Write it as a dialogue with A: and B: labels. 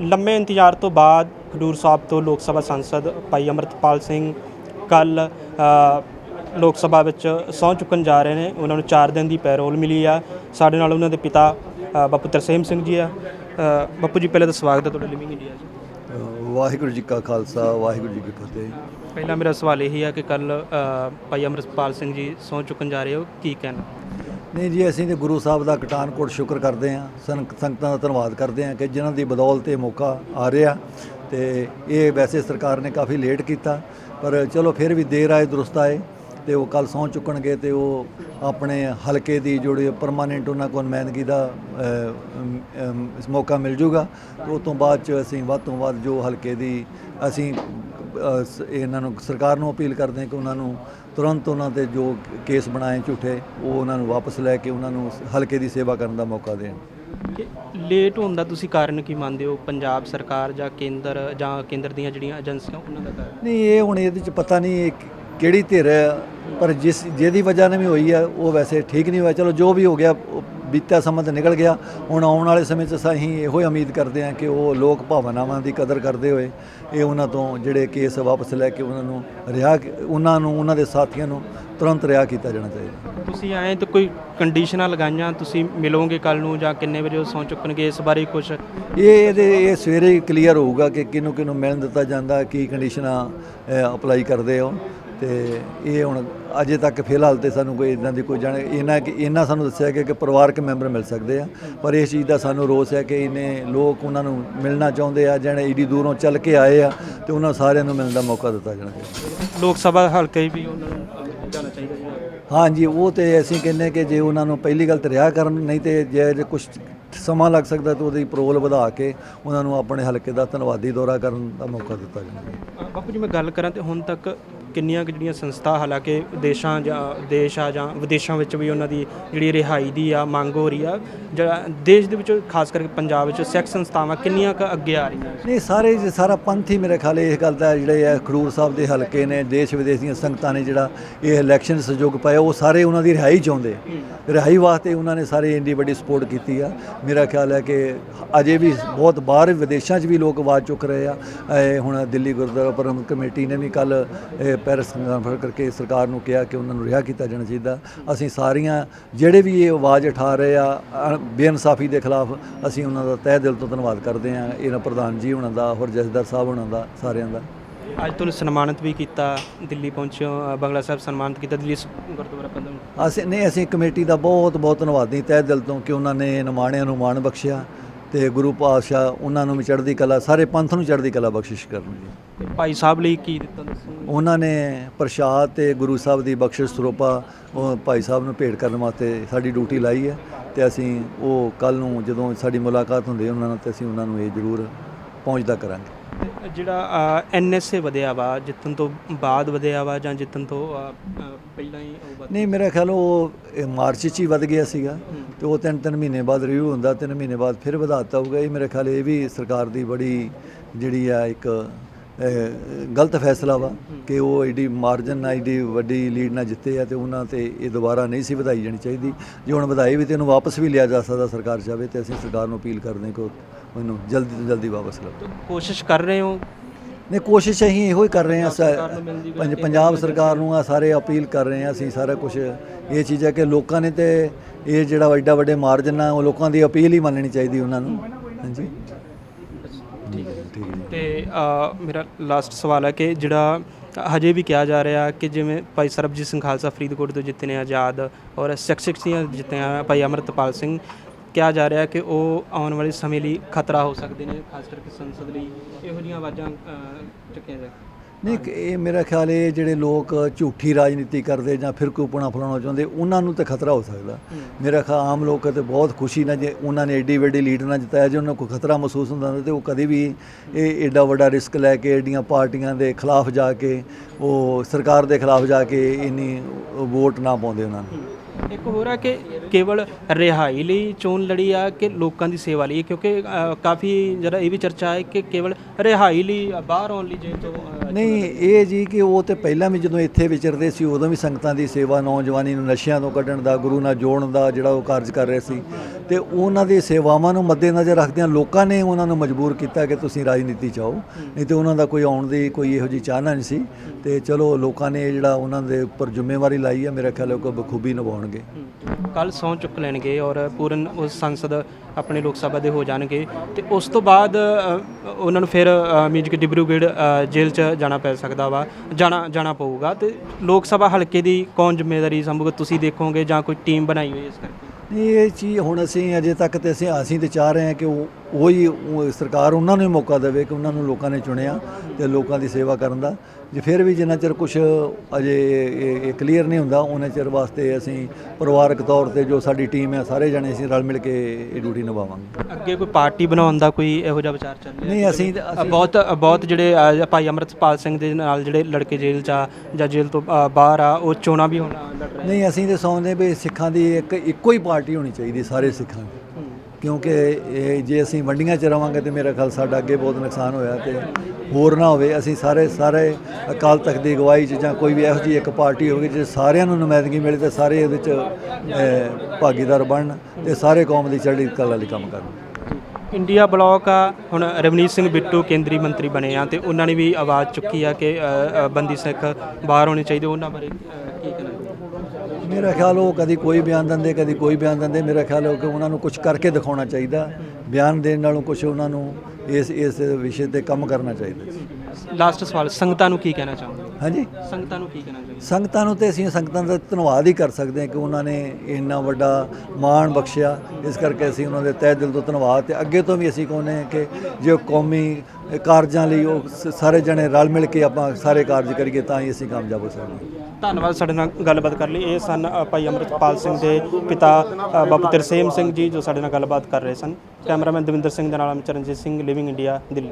A: ਲੰਮੇ ਇੰਤਜ਼ਾਰ ਤੋਂ ਬਾਅਦ ਖਡੂਰ ਸਾਹਿਬ ਤੋਂ ਲੋਕ ਸਭਾ ਸੰਸਦ ਭਾਈ ਅਮਰਤਪਾਲ ਸਿੰਘ ਕੱਲ ਲੋਕ ਸਭਾ ਵਿੱਚ ਸਹੁੰ ਚੁੱਕਣ ਜਾ ਰਹੇ ਨੇ। ਉਹਨਾਂ ਨੂੰ 4 ਦਿਨ ਦੀ ਪੈਰੋਲ ਮਿਲੀ ਆ। ਸਾਡੇ ਨਾਲ ਉਹਨਾਂ ਦੇ ਪਿਤਾ ਬਾਪੂ ਤਰਸੇਮ ਸਿੰਘ ਜੀ ਆ। ਬਾਪੂ ਜੀ ਪਹਿਲਾਂ ਤਾਂ ਸਵਾਗਤ ਹੈ ਤੁਹਾਡੇ ਲਿਵਿੰਗ ਇੰਡੀਆ 'ਚ
B: ਵਾਹਿਗੁਰੂ ਜੀ ਕਾ ਖਾਲਸਾ ਵਾਹਿਗੁਰੂ ਜੀ ਕੀ ਫਤਿਹ।
A: ਪਹਿਲਾ ਮੇਰਾ ਸਵਾਲ ਇਹ ਹੈ ਕਿ ਕੱਲ ਭਾਈ ਅਮਰਤਪਾਲ ਸਿੰਘ ਜੀ ਸਹੁੰ ਚੁੱਕਣ ਜਾ ਰਹੇ ਹੋ ਕੀ ਕਹਿਣਾ?
B: ਨਹੀਂ ਜੀ, ਅਸੀਂ ਤੇ ਗੁਰੂ ਸਾਹਿਬ ਦਾ ਕਟਾਨਕੋਟ ਸ਼ੁਕਰ ਕਰਦੇ ਹਾਂ ਸੰਗਤਾਂ ਦਾ ਧੰਨਵਾਦ ਕਰਦੇ ਹਾਂ ਕਿ ਜਿਨ੍ਹਾਂ ਦੀ ਬਦੌਲਤ ਇਹ ਮੌਕਾ ਆ ਰਿਹਾ ਤੇ ਇਹ ਵੈਸੇ ਸਰਕਾਰ ਨੇ ਕਾਫੀ ਲੇਟ ਕੀਤਾ, ਪਰ ਚਲੋ ਫਿਰ ਵੀ ਦੇਰ ਆਏ, ਦਰੁਸਤ ਆਏ ਤੇ ਉਹ ਕੱਲ ਸਹੁੰ ਚੁੱਕਣਗੇ ਤੇ ਉਹ ਆਪਣੇ ਹਲਕੇ ਦੀ ਜਿਹੜੀ ਪਰਮਾਨੈਂਟ ਉਹਨਾਂ ਕੋਲ ਨੁਮਾਇੰਦਗੀ ਦਾ ਇਸ ਮੌਕਾ ਮਿਲ ਜੂਗਾ। ਤੇ ਉਸ ਤੋਂ ਬਾਅਦ ਚ ਅਸੀਂ ਵੱਧ ਤੋਂ ਵੱਧ ਜੋ ਹਲਕੇ ਦੀ ਅਸੀਂ ਇਹਨਾਂ ਨੂੰ ਸਰਕਾਰ ਨੂੰ ਅਪੀਲ ਕਰਦੇ ਹਾਂ ਕਿ ਉਹਨਾਂ ਨੂੰ ਤੁਰੰਤ ਉਹਨਾਂ ਤੇ ਜੋ ਕੇਸ ਬਣਾਏ ਝੂਠੇ ਉਹ ਉਹਨਾਂ ਨੂੰ ਵਾਪਸ ਲੈ ਕੇ ਉਹਨਾਂ ਨੂੰ ਹਲਕੇ ਦੀ ਸੇਵਾ ਕਰਨ ਦਾ ਮੌਕਾ ਦੇਣ।
A: ਲੇਟ ਹੋਣ ਦਾ ਤੁਸੀਂ ਕਾਰਨ ਕੀ ਮੰਨਦੇ ਹੋ? ਪੰਜਾਬ ਸਰਕਾਰ ਜਾਂ ਕੇਂਦਰ ਜਾਂ ਕੇਂਦਰ ਦੀਆਂ ਜਿਹੜੀਆਂ ਏਜੰਸੀਆਂ ਉਹਨਾਂ ਦਾ ਕਾਰਨ?
B: ਨਹੀਂ ਇਹ ਹੁਣ ਇਹਦੇ ਚ ਪਤਾ ਨਹੀਂ ਇਹ ਕਿਹੜੀ ਧਿਰ ਹੈ ਪਰ ਜਿਸ ਜਿਹਦੀ ਵਜ੍ਹਾ ਨਾਲ ਵੀ ਹੋਈ ਹੈ ਉਹ ਵੈਸੇ ਠੀਕ ਨਹੀਂ ਹੋਇਆ। ਚਲੋ ਜੋ ਵੀ ਹੋ ਗਿਆ ਬੀਤਾ ਸਮਾਂ ਤਾਂ ਨਿਕਲ ਗਿਆ। ਹੁਣ ਆਉਣ ਵਾਲੇ ਸਮੇਂ 'ਚ ਅਸੀਂ ਇਹੋ ਹੀ ਉਮੀਦ ਕਰਦੇ ਹਾਂ ਕਿ ਉਹ ਲੋਕ ਭਾਵਨਾਵਾਂ ਦੀ ਕਦਰ ਕਰਦੇ ਹੋਏ ਇਹ ਉਹਨਾਂ ਤੋਂ ਜਿਹੜੇ ਕੇਸ ਵਾਪਸ ਲੈ ਕੇ ਉਹਨਾਂ ਨੂੰ ਰਿਹਾ ਉਹਨਾਂ ਨੂੰ ਉਹਨਾਂ ਦੇ ਸਾਥੀਆਂ ਨੂੰ ਤੁਰੰਤ ਰਿਹਾ ਕੀਤਾ ਜਾਣਾ ਚਾਹੀਦਾ।
A: ਤੁਸੀਂ ਆਏ ਤਾਂ ਕੋਈ ਕੰਡੀਸ਼ਨਾਂ ਲਗਾਈਆਂ? ਤੁਸੀਂ ਮਿਲੋਗੇ ਕੱਲ ਨੂੰ ਜਾਂ ਕਿੰਨੇ ਵਜੇ ਉਹ ਸਹੁੰ ਚੁੱਕਣਗੇ ਇਸ ਬਾਰੇ ਕੁਝ
B: ਇਹ ਇਹਦੇ ਇਹ ਸਵੇਰੇ ਕਲੀਅਰ ਹੋਊਗਾ ਕਿ ਕਿਹਨੂੰ ਕਿਹਨੂੰ ਮਿਲਣ ਦਿੱਤਾ ਜਾਂਦਾ ਕੀ ਕੰਡੀਸ਼ਨਾਂ ਅਪਲਾਈ ਕਰਦੇ ਹੋ ਤੇ ਇਹ ਹੁਣ ਅਜੇ ਤੱਕ ਫਿਲਹਾਲ ਤੇ ਸਾਨੂੰ ਕੋਈ ਇਦਾਂ ਦੀ ਕੋਈ ਜਾਣ ਇਹਨਾਂ ਕਿ ਇਹਨਾਂ ਸਾਨੂੰ ਦੱਸਿਆ ਗਿਆ ਕਿ ਪਰਿਵਾਰਕ ਮੈਂਬਰ ਮਿਲ ਸਕਦੇ ਆ ਪਰ ਇਸ ਚੀਜ਼ ਦਾ ਸਾਨੂੰ ਰੋਸ ਹੈ ਕਿ ਇਹਨੇ ਲੋਕ ਉਹਨਾਂ ਨੂੰ ਮਿਲਣਾ ਚਾਹੁੰਦੇ ਆ ਜਿਹੜੇ ਏਡੀ ਦੂਰੋਂ ਚੱਲ ਕੇ ਆਏ ਆ ਤੇ ਉਹਨਾਂ ਸਾਰਿਆਂ ਨੂੰ ਮਿਲਣ ਦਾ ਮੌਕਾ ਦਿੱਤਾ ਜਾਣਾ ਚਾਹੀਦਾ।
A: ਲੋਕ ਸਭਾ ਹਲਕੇ ਵੀ ਉਹਨਾਂ ਨੂੰ ਅ, ਜਾਣਾ ਚਾਹੀਦਾ ਜੀ।
B: ਹਾਂਜੀ ਉਹ ਤੇ ਅਸੀਂ ਕਹਿੰਦੇ ਕਿ ਜੇ ਉਹਨਾਂ ਨੂੰ ਪਹਿਲੀ ਗੱਲ ਤੇ ਰਿਹਾ ਕਰਨ ਨਹੀਂ ਤੇ ਜੇ ਕੁਝ ਸਮਾਂ ਲੱਗ ਸਕਦਾ ਤਾਂ ਉਹਦੀ ਪਰੋਲ ਵਧਾ ਕੇ ਉਹਨਾਂ ਨੂੰ ਆਪਣੇ ਹਲਕੇ ਦਾ ਧੰਨਵਾਦੀ ਦੌਰਾ ਕਰਨ ਦਾ ਮੌਕਾ ਦਿੱਤਾ ਜਾਵੇ
A: ਬਾਪੂ ਜੀ ਮੈਂ ਗੱਲ ਕਰਾਂ ਤੇ ਹੁਣ ਤੱਕ ਕਿੰਨੀਆਂ ਕੁ ਜਿਹੜੀਆਂ ਸੰਸਥਾ ਹਾਲਾਂਕਿ ਦੇਸ਼ਾਂ ਜਾਂ ਦੇਸ਼ ਆ ਜਾਂ ਵਿਦੇਸ਼ਾਂ ਵਿੱਚ ਵੀ ਉਹਨਾਂ ਦੀ ਜਿਹੜੀ ਰਿਹਾਈ ਦੀ ਆ, ਮੰਗ ਹੋ ਰਹੀ ਆ, ਜਿਹੜਾ ਦੇਸ਼ ਦੇ ਵਿੱਚ ਖਾਸ ਕਰਕੇ ਪੰਜਾਬ ਵਿੱਚ ਸਿੱਖ ਸੰਸਥਾਵਾਂ ਕਿੰਨੀਆਂ ਕੁ ਅੱਗੇ ਆ ਰਹੀਆਂ?
B: ਨਹੀਂ, ਸਾਰੇ ਸਾਰਾ ਪੰਥ ਹੀ ਮੇਰੇ ਖਿਆਲ ਇਸ ਗੱਲ ਦਾ ਜਿਹੜੇ ਆ, ਖਡੂਰ ਸਾਹਿਬ ਦੇ ਹਲਕੇ ਨੇ, ਦੇਸ਼ ਵਿਦੇਸ਼ ਦੀਆਂ ਸੰਗਤਾਂ ਨੇ ਜਿਹੜਾ ਇਹ ਇਲੈਕਸ਼ਨ ਸਹਿਯੋਗ ਪਾਇਆ, ਉਹ ਸਾਰੇ ਉਹਨਾਂ ਦੀ ਰਿਹਾਈ ਚਾਹੁੰਦੇ ਆ। ਰਿਹਾਈ ਵਾਸਤੇ ਉਹਨਾਂ ਨੇ ਸਾਰੇ ਇੰਨੀ ਵੱਡੀ ਸਪੋਰਟ ਕੀਤੀ ਆ। ਮੇਰਾ ਖਿਆਲ ਹੈ ਕਿ ਅਜੇ ਵੀ ਬਹੁਤ ਬਾਹਰ ਵਿਦੇਸ਼ਾਂ 'ਚ ਵੀ ਲੋਕ ਆਵਾਜ਼ ਚੁੱਕ ਰਹੇ ਆ। ਇਹ ਹੁਣ ਦਿੱਲੀ ਗੁਰਦੁਆਰਾ ਪ੍ਰਬੰਧਕ ਕਮੇਟੀ ਨੇ ਵੀ ਕੱਲ ਪੈਰਿਸ ਕਾਨਫਰੰਸ ਕਰਕੇ ਸਰਕਾਰ ਨੂੰ ਕਿਹਾ ਕਿ ਉਹਨਾਂ ਨੂੰ ਰਿਹਾ ਕੀਤਾ ਜਾਣਾ ਚਾਹੀਦਾ। ਅਸੀਂ ਸਾਰੀਆਂ ਜਿਹੜੇ ਵੀ ਇਹ ਆਵਾਜ਼ ਉਠਾ ਰਹੇ ਆ ਬੇਇਨਸਾਫੀ ਦੇ ਖਿਲਾਫ ਅਸੀਂ ਉਹਨਾਂ ਦਾ ਤਹਿ ਦਿਲ ਤੋਂ ਧੰਨਵਾਦ ਕਰਦੇ ਆ ਇਹਨਾਂ ਪ੍ਰਧਾਨ ਜੀ ਉਹਨਾਂ ਦਾ ਹੋਰ ਜਥੇਦਾਰ ਸਾਹਿਬ ਉਹਨਾਂ ਦਾ ਸਾਰਿਆਂ ਦਾ।
A: ਅੱਜ ਤੁਹਾਨੂੰ ਸਨਮਾਨਿਤ ਵੀ ਕੀਤਾ ਦਿੱਲੀ ਪਹੁੰਚਿਓ ਅ, ਬੰਗਲਾ ਸਾਹਿਬ ਸਨਮਾਨਿਤ ਕੀਤਾ ਦਿੱਲੀ ਗੁਰਦੁਆਰਾ ਪ੍ਰਬੰਧਕ
B: ਅਸੀਂ ਨਹੀਂ ਅਸੀਂ ਕਮੇਟੀ ਦਾ ਬਹੁਤ ਬਹੁਤ ਧੰਨਵਾਦੀ ਤਹਿ ਦਿਲ ਤੋਂ ਕਿ ਉਹਨਾਂ ਨੇ ਨਿਮਾਣਿਆਂ ਨੂੰ ਮਾਣ ਬਖਸ਼ਿਆ। ਤੇ ਗੁਰੂ ਪਾਤਸ਼ਾਹ ਉਹਨਾਂ ਨੂੰ ਵੀ ਚੜ੍ਹਦੀ ਕਲਾ ਸਾਰੇ ਪੰਥ ਨੂੰ ਚੜ੍ਹਦੀ ਕਲਾ ਬਖਸ਼ਿਸ਼ ਕਰਨ ਜੀ।
A: ਤੇ ਭਾਈ ਸਾਹਿਬ ਲਈ ਕੀ ਦਿੱਤਾ ਦੱਸੋ
B: ਉਹਨਾਂ ਨੇ ਪ੍ਰਸ਼ਾਦ ਤੇ ਗੁਰੂ ਸਾਹਿਬ ਦੀ ਬਖਸ਼ਿਸ਼ ਸਰੋਪਾ ਉਹ ਭਾਈ ਸਾਹਿਬ ਨੂੰ ਭੇਟ ਕਰਨ ਵਾਸਤੇ ਸਾਡੀ ਡਿਊਟੀ ਲਾਈ ਹੈ ਤੇ ਅਸੀਂ ਉਹ ਕੱਲ ਨੂੰ ਜਦੋਂ ਸਾਡੀ ਮੁਲਾਕਾਤ ਹੁੰਦੀ ਹੈ ਉਹਨਾਂ ਨਾਲ ਤੇ ਅਸੀਂ ਉਹਨਾਂ ਨੂੰ ਇਹ ਜ਼ਰੂਰ ਪਹੁੰਚਦਾ ਕਰਾਂਗੇ।
A: ਜਿਹੜਾ ਐਨਐਸਏ ਵਧਿਆ ਵਾ ਜਿੱਤਣ ਤੋਂ ਬਾਅਦ ਵਧਿਆ ਵਾ ਜਾਂ ਜਿੱਤਣ ਤੋਂ ਅ, ਅ, ਪਹਿਲਾਂ ਹੀ ਉਹ ਵਧ-
B: ਨਹੀਂ ਮੇਰਾ ਖਿਆਲ ਉਹ ਇਹ ਮਾਰਚ 'ਚ ਹੀ ਵੱਧ ਗਿਆ ਸੀਗਾ ਤੇ ਉਹ ਤਿੰਨ ਤਿੰਨ ਮਹੀਨੇ ਬਾਅਦ ਰਿਵਿਊ ਹੁੰਦਾ ਤਿੰਨ ਮਹੀਨੇ ਬਾਅਦ ਫਿਰ ਵਧਾ ਦਿੱਤਾ ਹੋਊਗਾ। ਇਹ ਮੇਰੇ ਖਿਆਲ ਇਹ ਵੀ ਸਰਕਾਰ ਦੀ ਬੜੀ ਜਿਹੜੀ ਆ ਇੱਕ ਗਲਤ ਫੈਸਲਾ ਵਾ ਕਿ ਉਹ ਏਡੀ ਮਾਰਜਨ ਨਾਲ ਏਡੀ ਵੱਡੀ ਲੀਡ ਨਾਲ ਜਿੱਤੇ ਆ ਤੇ ਉਹਨਾਂ ਤੇ ਇਹ ਦੁਬਾਰਾ ਨਹੀਂ ਸੀ ਵਧਾਈ ਜਾਣੀ ਚਾਹੀਦੀ। ਜੇ ਹੁਣ ਵਧਾਈ ਵੀ ਤੇ ਇਹਨੂੰ ਵਾਪਸ ਵੀ ਲਿਆ ਜਾ ਸਕਦਾ ਸਰਕਾਰ ਚਾਹੇ ਤੇ ਅਸੀਂ ਸਰਕਾਰ ਨੂੰ ਅਪੀਲ ਕਰਦੇ ਕਿ ਉਹ ਇਹਨੂੰ ਜਲਦੀ ਤੋਂ ਜਲਦੀ ਵਾਪਸ ਲਓ
A: ਕੋਸ਼ਿਸ਼ ਕਰ ਰਹੇ ਹੋ?
B: ਨਹੀਂ ਕੋਸ਼ਿਸ਼ ਅਸੀਂ ਇਹੋ ਹੀ ਕਰ ਰਹੇ ਹਾਂ।
A: ਨੂੰ
B: ਪੰਜਾਬ ਸਰਕਾਰ ਨੂੰ ਆ ਸਾਰੇ ਅਪੀਲ ਕਰ ਰਹੇ ਹਾਂ ਅਸੀਂ ਸਾਰਾ ਕੁਝ ਇਹ ਚੀਜ਼ ਹੈ ਕਿ ਲੋਕਾਂ ਨੇ ਤੇ ਇਹ ਜਿਹੜਾ ਵੱਡਾ ਵੱਡੇ ਮਾਰਜਨ ਆ ਉਹ ਲੋਕਾਂ ਦੀ ਅਪੀਲ ਹੀ ਮੰਨਣੀ ਚਾਹੀਦੀ ਉਹਨਾਂ ਨੂੰ। ਹਾਂਜੀ। ਠੀਕ ਹੈ
A: ਤੇ ਅ, ਮੇਰਾ ਲਾਸਟ ਸਵਾਲ ਹੈ ਕਿ ਜਿਹੜਾ ਹਜੇ ਵੀ ਕਿਹਾ ਜਾ ਰਿਹਾ ਕਿ ਜਿਵੇਂ ਭਾਈ ਸਰਬਜੀਤ ਸਿੰਘ ਖਾਲਸਾ ਫਰੀਦਕੋਟ ਤੋਂ ਜਿੱਤੇ ਨੇ ਆਜ਼ਾਦ ਔਰ ਸ਼ਖਸੀਆਂ ਜਿੱਤੇ ਆ ਭਾਈ ਅਮਰਤਪਾਲ ਸਿੰਘ ਕਿਹਾ ਜਾ ਰਿਹਾ ਕਿ ਉਹ ਆਉਣ ਵਾਲੇ ਸਮੇਂ ਲਈ ਖਤਰਾ ਹੋ ਸਕਦੇ ਨੇ ਖਾਸ ਕਰਕੇ ਸੰਸਦ ਲਈ। ਇਹੋ ਜਿਹੀਆਂ ਆਵਾਜ਼ਾਂ ਅ, ਚੁੱਕੀਆਂ ਜਾ
B: ਨਹੀਂ ਇਹ ਮੇਰਾ ਖਿਆਲ ਇਹ ਜਿਹੜੇ ਲੋਕ ਝੂਠੀ ਰਾਜਨੀਤੀ ਕਰਦੇ ਜਾਂ ਫਿਰਕੂਪਣਾ ਫਲਾਉਣਾ ਚਾਹੁੰਦੇ ਉਹਨਾਂ ਨੂੰ ਤੇ ਖਤਰਾ ਹੋ ਸਕਦਾ। ਮੇਰਾ ਖਿਆਲ ਆਮ ਲੋਕ ਤੇ ਬਹੁਤ ਖੁਸ਼ੀ ਨਾਲ ਜੇ ਉਹਨਾਂ ਨੇ ਏਡੀ ਵੱਡੀ ਲੀਡ ਨਾਲ ਜਿਤਾਇਆ ਜੇ ਉਹਨਾਂ ਨੂੰ ਕੋਈ ਖਤਰਾ ਮਹਿਸੂਸ ਹੁੰਦਾ ਹੁੰਦਾ ਤੇ ਉਹ ਕਦੇ ਵੀ ਇਹ ਏਡਾ ਵੱਡਾ ਰਿਸਕ ਲੈ ਕੇ ਏਡੀਆਂ ਪਾਰਟੀਆਂ ਦੇ ਖਿਲਾਫ ਜਾ ਕੇ ਉਹ ਸਰਕਾਰ ਦੇ ਖਿਲਾਫ ਜਾ ਕੇ ਇੰਨੀ ਵੋਟ ਨਾ ਪਾਉਂਦੇ ਉਹਨਾਂ ਨੂੰ।
A: ਇੱਕ ਹੋਰ ਆ ਕਿ ਕੇਵਲ ਰਿਹਾਈ ਲਈ ਚੋਣ ਲੜੀ ਆ ਕਿ ਲੋਕਾਂ ਦੀ ਸੇਵਾ ਲਈ? ਕਿਉਂਕਿ ਅ, ਕਾਫੀ ਜਿਹੜਾ ਇਹ ਵੀ ਚਰਚਾ ਹੈ ਕਿ ਕੇਵਲ ਰਿਹਾਈ ਲਈ ਅ, ਬਾਹਰ ਆਉਣ ਲਈ ਜੇਲ੍ਹ ਤੋਂ ਅ,
B: ਨਹੀਂ ਇਹ ਜੀ ਕਿ ਉਹ ਤੇ ਪਹਿਲਾਂ ਵੀ ਜਦੋਂ ਇੱਥੇ ਵਿਚਰਦੇ ਸੀ ਉਦੋਂ ਵੀ ਸੰਗਤਾਂ ਦੀ ਸੇਵਾ ਨੌਜਵਾਨੀ ਨੂੰ ਨਸ਼ਿਆਂ ਤੋਂ ਕੱਢਣ ਦਾ ਗੁਰੂ ਨਾਲ ਜੋੜਨ ਦਾ ਜਿਹੜਾ ਉਹ ਕਾਰਜ ਕਰ ਰਹੇ ਸੀ। ਤੇ ਉਹਨਾਂ ਦੀ ਸੇਵਾਵਾਂ ਨੂੰ ਮੱਦੇਨਜ਼ਰ ਰੱਖਦਿਆਂ ਲੋਕਾਂ ਨੇ ਉਹਨਾਂ ਨੂੰ ਮਜਬੂਰ ਕੀਤਾ ਕਿ ਤੁਸੀਂ ਰਾਜਨੀਤੀ 'ਚ ਆਓ। ਨਹੀਂ ਤੇ ਉਹਨਾਂ ਦਾ ਕੋਈ ਆਉਣ ਦੀ ਕੋਈ ਇਹੋ ਜਿਹੀ ਚਾਹਨਾ ਨਹੀਂ ਸੀ। ਤੇ ਚਲੋ ਲੋਕਾਂ ਨੇ ਜਿਹੜਾ ਉਹਨਾਂ ਦੇ ਉੱਪਰ ਜ਼ਿੰਮੇਵਾਰੀ ਲਾਈ ਹੈ ਮੇਰਾ ਖਿਆਲ ਹੈ ਉਹ ਬਖੂਬੀ ਨਿਭਾਉਣਗੇ
A: ਕੱਲ ਸਹੁੰ ਚੁੱਕ ਲੈਣਗੇ ਔਰ ਪੂਰਨ ਉਸ ਸੰਸਦ ਆਪਣੇ ਲੋਕ ਸਭਾ ਦੇ ਹੋ ਜਾਣਗੇ ਤੇ ਉਸ ਤੋਂ ਬਾਅਦ ਅ, ਉਹਨਾਂ ਨੂੰ ਫਿਰ ਮੀਨਜ ਕਿ ਡਿਬਰੂਗੜ੍ਹ ਅ, ਜੇਲ੍ਹ 'ਚ ਜਾਣਾ ਪੈ ਸਕਦਾ ਵਾ ਜਾਣਾ ਜਾਣਾ ਪਊਗਾ। ਤੇ ਲੋਕ ਸਭਾ ਹਲਕੇ ਦੀ ਕੌਣ ਜ਼ਿੰਮੇਵਾਰੀ ਸੰਭਵ ਤੁਸੀਂ ਦੇਖੋਗੇ ਜਾਂ ਕੋਈ ਟੀਮ ਬਣਾਈ ਹੋਈ ਇਸ ਕਰਕੇ?
B: ਨਹੀਂ ਇਹ ਚੀਜ਼ ਹੁਣ ਅਸੀਂ ਅਜੇ ਤੱਕ ਤੇ ਅਸੀਂ ਅਸੀਂ ਤੇ ਚਾਹ ਰਹੇ ਹਾਂ ਕਿ ਉਹ ਉਹੀ ਉਹ ਸਰਕਾਰ ਉਹਨਾਂ ਨੂੰ ਹੀ ਮੌਕਾ ਦੇਵੇ ਕਿ ਉਹਨਾਂ ਨੂੰ ਲੋਕਾਂ ਨੇ ਚੁਣਿਆ ਤੇ ਲੋਕਾਂ ਦੀ ਸੇਵਾ ਕਰਨ ਦਾ। ਜੇ ਫਿਰ ਵੀ ਜਿੰਨਾ ਚਿਰ ਕੁਝ ਅਜੇ ਇਹ ਕਲੀਅਰ ਨਹੀਂ ਹੁੰਦਾ ਉਹਨਾਂ ਚਿਰ ਵਾਸਤੇ ਅਸੀਂ ਪਰਿਵਾਰਕ ਤੌਰ ਤੇ ਜੋ ਸਾਡੀ ਟੀਮ ਹੈ ਸਾਰੇ ਜਣੇ ਅਸੀਂ ਰਲ ਮਿਲ ਕੇ ਇਹ ਡਿਊਟੀ ਨਿਭਾਵਾਂਗੇ।
A: ਅੱਗੇ ਕੋਈ ਪਾਰਟੀ ਬਣਾਉਣ ਦਾ ਕੋਈ ਇਹੋ ਜਿਹਾ ਵਿਚਾਰ ਚੱਲ ਰਿਹਾ?
B: ਨਹੀਂ ਅਸੀਂ
A: ਬਹੁਤ ਬਹੁਤ ਜਿਹੜੇ ਭਾਈ ਅਮਰਤਪਾਲ ਸਿੰਘ ਦੇ ਨਾਲ ਜਿਹੜੇ ਲੜਕੇ ਜੇਲ੍ਹ 'ਚ ਆ ਜਾਂ ਜੇਲ੍ਹ ਤੋਂ ਬਾਹਰ ਆ ਉਹ ਚੋਣਾਂ ਵੀ ਹੁਣ ਲੜ ਰਹੇ
B: ਨਹੀਂ ਅਸੀਂ ਤੇ ਸੌਂਦੇ ਵੀ ਸਿੱਖਾਂ ਦੀ ਇੱਕ ਇੱਕੋ ਹੀ ਪਾਰਟੀ ਹੋਣੀ ਚਾਹੀਦੀ ਸਾਰੇ ਸਿੱਖਾਂ ਦੀ। ਕਿਉਂਕਿ ਇਹ ਜੇ ਅਸੀਂ ਵੰਡੀਆਂ 'ਚ ਰਵਾਂਗੇ ਤੇ ਮੇਰਾ ਖਿਆਲ ਸਾਡਾ ਅੱਗੇ ਬਹੁਤ ਨੁਕਸਾਨ ਹੋਇਆ ਤੇ ਹੋਰ ਨਾ ਹੋਵੇ, ਅਸੀਂ ਸਾਰੇ ਸਾਰੇ ਅਕਾਲ ਤਖਤ ਦੀ ਅਗਵਾਈ 'ਚ ਜਾਂ ਕੋਈ ਵੀ ਇਹੋ ਜਿਹੀ ਇੱਕ ਪਾਰਟੀ ਹੋਵੇ ਜੇ ਸਾਰਿਆਂ ਨੂੰ ਨੁਮਾਇੰਦਗੀ ਮਿਲੇ ਤੇ ਸਾਰੇ ਇਹਦੇ 'ਚ ਭਾਗੀਦਾਰ ਬਣਨ ਤੇ ਸਾਰੇ ਕੌਮ ਦੀ ਚੜ੍ਹਦੀ ਕਲਾ ਲਈ ਕੰਮ ਕਰਨ।
A: ਇੰਡੀਆ ਬਲਾਕ ਆ ਹੁਣ ਰਵਨੀਤ ਸਿੰਘ ਬਿੱਟੂ ਕੇਂਦਰੀ ਮੰਤਰੀ ਬਣੇ ਆ ਤੇ ਉਹਨਾਂ ਨੇ ਵੀ ਆਵਾਜ਼ ਚੁੱਕੀ ਆ ਕਿ ਅ, ਅ, ਬੰਦੀ ਸਿੱਖ ਬਾਹਰ ਹੋਣੇ ਚਾਹੀਦੇ ਉਹਨਾਂ ਬਾਰੇ ਅ, ਕੀ ਕਹਿਣਾ?
B: ਮੇਰਾ ਖਿਆਲ ਉਹ ਕਦੀ ਕੋਈ ਬਿਆਨ ਦਿੰਦੇ ਕਦੀ ਕੋਈ ਬਿਆਨ ਦਿੰਦੇ ਮੇਰਾ ਖਿਆਲ ਉਹ ਕਿ ਉਹਨਾਂ ਨੂੰ ਕੁਝ ਕਰਕੇ ਦਿਖਾਉਣਾ ਚਾਹੀਦਾ ਬਿਆਨ ਦੇਣ ਨਾਲੋਂ ਕੁਝ ਉਹਨਾਂ ਨੂੰ ਇਸ ਇਸ ਵਿਸ਼ੇ ਤੇ ਕੰਮ ਕਰਨਾ ਚਾਹੀਦਾ।
A: ਲਾਸਟ ਸਵਾਲ ਸੰਗਤਾਂ ਨੂੰ ਕੀ ਕਹਿਣਾ ਚਾਹੁੰਦੇ
B: ਹਾਂਜੀ?
A: ਸੰਗਤਾਂ ਨੂੰ ਕੀ ਕਹਿਣਾ ਚਾਹੁੰਦੇ
B: ਸੰਗਤਾਂ ਨੂੰ ਤੇ ਅਸੀਂ ਸੰਗਤਾਂ ਦਾ ਧੰਨਵਾਦ ਹੀ ਕਰ ਸਕਦੇ ਹਾਂ ਕਿ ਉਹਨਾਂ ਨੇ ਇੰਨਾ ਵੱਡਾ ਮਾਣ ਬਖਸ਼ਿਆ। ਇਸ ਕਰਕੇ ਅਸੀਂ ਉਹਨਾਂ ਦੇ ਤਹਿ ਦਿਲ ਤੋਂ ਧੰਨਵਾਦ ਤੇ ਅੱਗੇ ਤੋਂ ਵੀ ਅਸੀਂ ਕਹਿੰਦੇ ਹਾਂ ਕਿ ਜੇ ਕੌਮੀ ਕਾਰਜਾਂ ਲਈ ਉਹ ਸ- ਸਾਰੇ ਜਣੇ ਰਲ ਮਿਲ ਕੇ ਆਪਾਂ ਸਾਰੇ ਕਾਰਜ ਕਰੀਏ ਤਾਂ ਹੀ ਅਸੀਂ ਕਾਮਯਾਬ ਹੋ ਸਕਦੇ ਹਾਂ
A: ਧੰਨਵਾਦ ਸਾਡੇ ਨਾਲ ਗੱਲਬਾਤ ਕਰ ਲਈ। ਇਹ ਸਨ ਅ, ਭਾਈ ਅੰਮ੍ਰਿਤਪਾਲ ਸਿੰਘ ਦੇ ਪਿਤਾ ਅ, ਬਾਬੂ ਤਰਸੇਮ ਸਿੰਘ ਜੀ ਜੋ ਸਾਡੇ ਨਾਲ ਗੱਲਬਾਤ ਕਰ ਰਹੇ ਸਨ। ਕੈਮਰਾਮੈਨ ਦਵਿੰਦਰ ਸਿੰਘ ਦੇ ਨਾਲ ਮੈਂ ਚਰਨਜੀਤ ਸਿੰਘ ਲਿਵਿੰਗ ਇੰਡੀਆ ਦਿੱਲੀ।